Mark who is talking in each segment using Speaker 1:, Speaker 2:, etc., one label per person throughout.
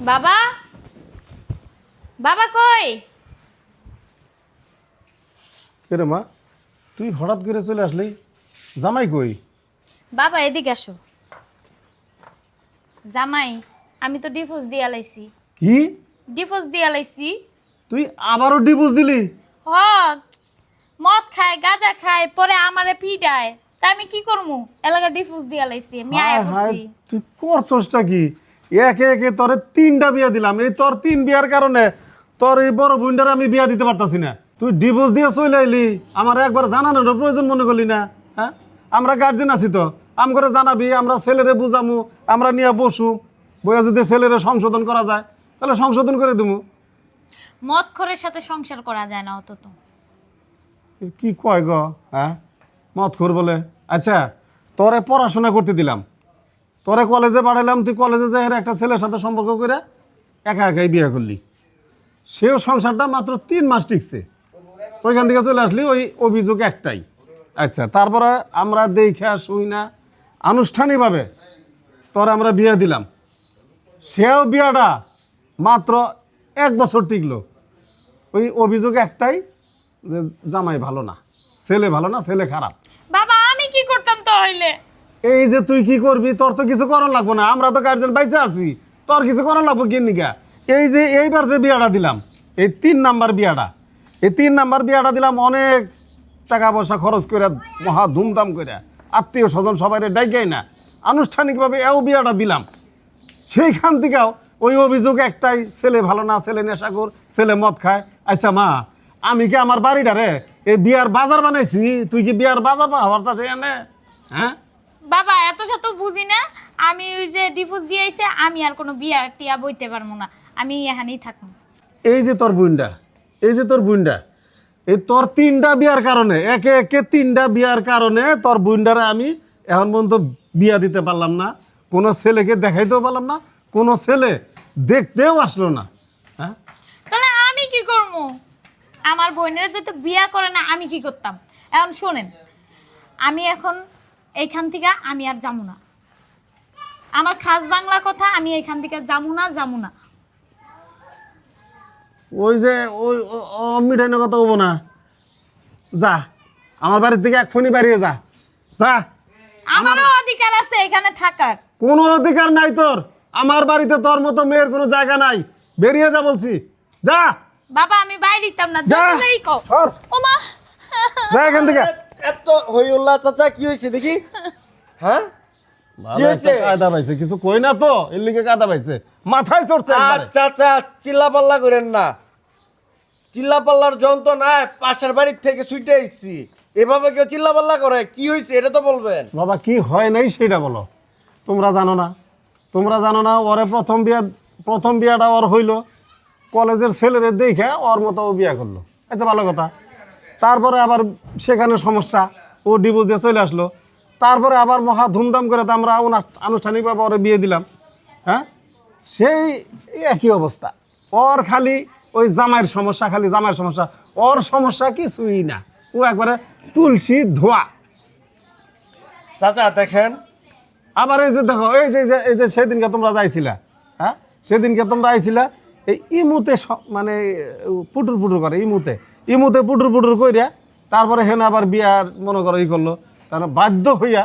Speaker 1: বাবা? বাবা কই?
Speaker 2: কেরে মা তুই হঠাৎ করে চলে আসলি? জামাই কই?
Speaker 1: বাবা এদিকে আসো। জামাই আমি তো ডিভোর্স দিয়ে লাইছি
Speaker 2: কি?
Speaker 1: ডিভোর্স দিয়ে লাইছি
Speaker 2: তুই আবারও ডিভোর্স দিলি?
Speaker 1: হ মদ খায় গাঁজা খায় পরে আমারে পিডায় তা আমি কি করমু? এলাকা ডিভোর্স দিয়ে লাইছি আমি আয়া করছি
Speaker 2: তুই করছসটা কি? একে একে তোরে তিনটা বিয়া দিলাম। এই তোর তিন বিয়ার কারণে তোর এই বড় বোনটার আমি বিয়া দিতে পারতাছি না। তুই ডিভোর্স দিয়ে চলে আইলি আমার একবার জানানোর প্রয়োজন মনে করলি না হ্যাঁ? আমরা গার্জেন আছি তো আম করে জানাবি আমরা ছেলেরে বুঝামু আমরা নিয়ে বসু বইয়া যদি ছেলেরে সংশোধন করা যায় তাহলে সংশোধন করে দেবো
Speaker 1: মদ খরের সাথে সংসার করা যায় না অত তো
Speaker 2: কি কয় গো হ্যাঁ? মত খোর বলে। আচ্ছা তোরে পড়াশোনা করতে দিলাম। তোরে কলেজে পাঠালাম তুই কলেজে যাই একটা ছেলের সাথে সম্পর্ক করে একা একাই বিয়ে করলি। সেও সংসারটা মাত্র তিন মাস টিকছে। ওইখান থেকে চলে আসলি, ওই অভিযোগ একটাই। আচ্ছা তারপরে আমরা দেখা শুই না। আনুষ্ঠানিকভাবে তোরে আমরা বিয়ে দিলাম। সেও বিয়াটা মাত্র এক বছর টিকলো। ওই অভিযোগ একটাই যে জামাই ভালো না, ছেলে ভালো না, ছেলে খারাপ।
Speaker 1: বাবা, আমি কি করতাম তো হইলে
Speaker 2: এই যে তুই কি করবি? তোর তো কিছু করার লাগবে না। আমরা তো গার্জেন বাইচে আছি। তোর কিছু করার লাগবে কি নিকা এই যে এইবার যে বিয়াটা দিলাম, এই তিন নাম্বার বিয়াটা, এই তিন নাম্বার বিয়াটা দিলাম অনেক টাকা পয়সা খরচ করে, মহা ধুমধাম করে। আত্মীয় স্বজন সবাই ডাইকাই না। আনুষ্ঠানিকভাবে এও বিয়াটা দিলাম। সেইখান থেকেও ওই অভিযোগ একটাই, ছেলে ভালো না, ছেলে নেশাখোর, ছেলে মদ খায়। আচ্ছা মা, আমি কি আমার বাড়িটা রে এই বিয়ার বাজার বানাইছি? তুই কি বিয়ার বাজার হওয়ার চাষে এনে? হ্যাঁ?
Speaker 1: বাবা এত শত বুঝি না। আমি ওই যে ডিভোর্স দিয়ে আইছে আমি আর কোনো বিয়া টিয়া বইতে পারব না। আমি এখানেই থাকব।
Speaker 2: এই যে তোর বুইন্ডা এই যে তোর বুইন্ডা এই তোর তিনটা বিয়ার কারণে একে একে তিনটা বিয়ার কারণে তোর বুইন্ডারে আমি এখন পর্যন্ত বিয়া দিতে পারলাম না। কোনো ছেলেকে দেখাইতেও পারলাম না কোনো ছেলে দেখতেও আসলো না। হ্যাঁ?
Speaker 1: তাহলে আমি কি করব? আমার বোনেরা যেহেতু বিয়া করে না আমি কি করতাম? এখন শোনেন আমি এখন এইখান থেকে আমি আর যাব না। আমার খাস বাংলা কথা আমি এইখান থেকে যাব না যাব না।
Speaker 2: ওই যে ওই মিঠাই কথা হব না। যা আমার বাড়ির থেকে এক ফোনই বাড়িয়ে যা। যা।
Speaker 1: আমারও অধিকার আছে এখানে থাকার।
Speaker 2: কোনো অধিকার নাই তোর। আমার বাড়িতে তোর মতো মেয়ের কোনো জায়গা নাই। বেরিয়ে যা বলছি। যা।
Speaker 1: বাবা আমি বাইরে দিতাম না
Speaker 2: যা।
Speaker 1: যাই কও। ও মা
Speaker 2: যা এখান থেকে।
Speaker 3: এত হইউল্লাহ চাচা কি হয়েছে দেখি? হ্যাঁ? কি হয়েছে?
Speaker 2: কায়দা পাইছে কিছু কই না তো এর লিগে কায়দা পাইছে। মাথায় চড়ছে
Speaker 3: আচ্ছা আচ্ছা চিল্লা করেন না। চিল্লা যন্ত্র নাই পাশের বাড়ির থেকে ছুটে এসছি এভাবে কেউ চিল্লা পাল্লা করে? কি হয়েছে এটা তো বলবেন।
Speaker 2: বাবা কি হয় নাই সেটা বলো। তোমরা জানো না। তোমরা জানো না ওরে প্রথম বিয়া প্রথম বিয়াটা ওর হইল। কলেজের ছেলেরে দেখে ওর মতো বিয়া করল। আচ্ছা ভালো কথা। তারপরে আবার সেখানে সমস্যা, ও ডিভোর্স দিয়ে চলে আসলো। তারপরে আবার মহা ধুমধাম করে তো আমরা আনুষ্ঠানিকভাবে ওরে বিয়ে দিলাম। হ্যাঁ? সেই একই অবস্থা। ওর খালি ওই জামাইয়ের সমস্যা, খালি জামাইয়ের সমস্যা। ওর সমস্যা কিছুই না। ও একবারে তুলসী ধোয়া।
Speaker 3: চাচা, দেখেন,
Speaker 2: আবার এই যে দেখো, এই যে, এই যে- সেদিনকে তোমরা যাইছিলা হ্যাঁ? সেদিনকে তোমরা আইছিলা, এই ইমুতে মানে পুটুর পুটুর করে, ইমুতে। ইমুতে পুটুর পুটুর কইরা তারপরে হেন আবার বিয়ার মনে করো ই করল। তার বাধ্য হইয়া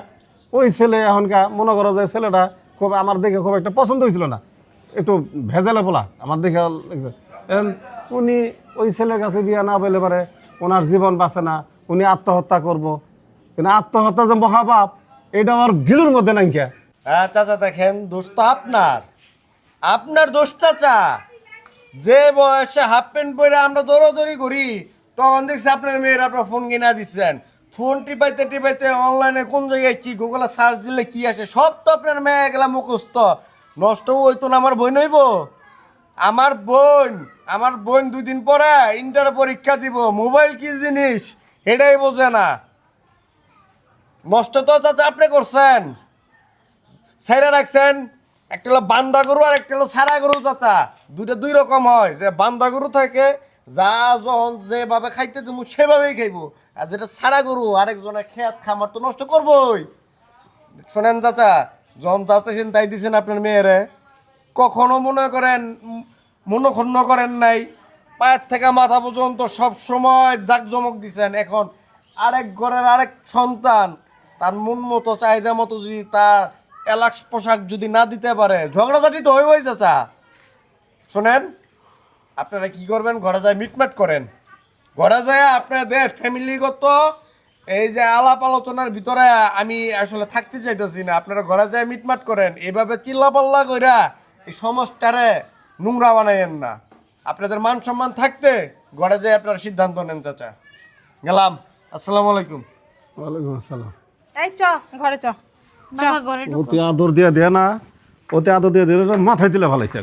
Speaker 2: ওই ছেলে এখনকার মনে করো যে ছেলেটা খুব আমার দেখে খুব একটা পছন্দ হয়েছিল না। একটু ভেজালে বলা আমার দেখে লাগছে। উনি ওই ছেলের কাছে বিয়া না পেলে পারে, ওনার জীবন বাঁচে না, উনি আত্মহত্যা করব। কিন্তু আত্মহত্যা যে মহাপাপ, এটা আমার গিলুর মধ্যে নাই
Speaker 3: হ্যাঁ চাচা দেখেন, দোষ তো আপনার। আপনার দোষ, চাচা। যে বয়সে হাফ প্যান্ট পরে আমরা দৌড়াদৌড়ি করি, তখন দেখছি আপনার মেয়ের আপনার ফোন কিনা দিচ্ছেন। ফোন টিপাইতে টিপাইতে অনলাইনে কোন জায়গায় কি গুগলে সার্চ দিলে কি আসে, সব তো আপনার মেয়ে গেলা মুখস্থ। নষ্ট হইতো না আমার বোন হইব? আমার বোন আমার বোন দুই দিন পরে ইন্টার পরীক্ষা দিব মোবাইল কি জিনিস? এটাই বোঝে না। নষ্ট তো চাচা আপনি করছেন। সাইরা রাখছেন। একটা হলো বান্দা গরু আর একটা হলো সারা গরু চাচা। দুইটা দুই রকম হয়, যে বান্দা গরু থাকে, যা যখন যেভাবে খাইতে তুমি সেভাবেই খাইবো। আর যেটা সারা গরু, আরেকজনের খেত খামার তো নষ্ট করবোই। শোনেন চাচা, যখন চাচাছেন তাই দিছেন আপনার মেয়েরে, কখনো মনে করেন, মনোক্ষুণ্ণ করেন নাই, পায়ের থেকে মাথা পর্যন্ত সব সময় জাকজমক দিছেন। এখন আরেক ঘরের আরেক সন্তান, তার মন মতো, চাহিদা মতো যদি তার এলাক্স পোশাক যদি না দিতে পারে ঝগড়াঝাটি তো হয়ে হয়ে চাচা। শোনেন আপনারা কি করবেন? ঘরে যায় মিটমাট করেন। ঘরে যায় আপনাদের ফ্যামিলিগত এই যে আলাপ আলোচনার ভিতরে আমি আসলে থাকতে চাইতেছি না। আপনারা ঘরে যায় মিটমাট করেন। এইভাবে চিল্লা পাল্লা কইরা এই সমাজটারে নোংরা বানাইয়েন না। আপনাদের মান সম্মান থাকতে ঘরে যায় আপনারা সিদ্ধান্ত নেন চাচা। গেলাম। আসসালামু আলাইকুম।
Speaker 2: ওয়ালাইকুম আসসালাম।
Speaker 4: এই চ ঘরে চ।
Speaker 2: ওতে আদর দিয়ে দেয় না ওতে আদর দিয়ে দিয়ে মাথায় তুলে ফেলাইছে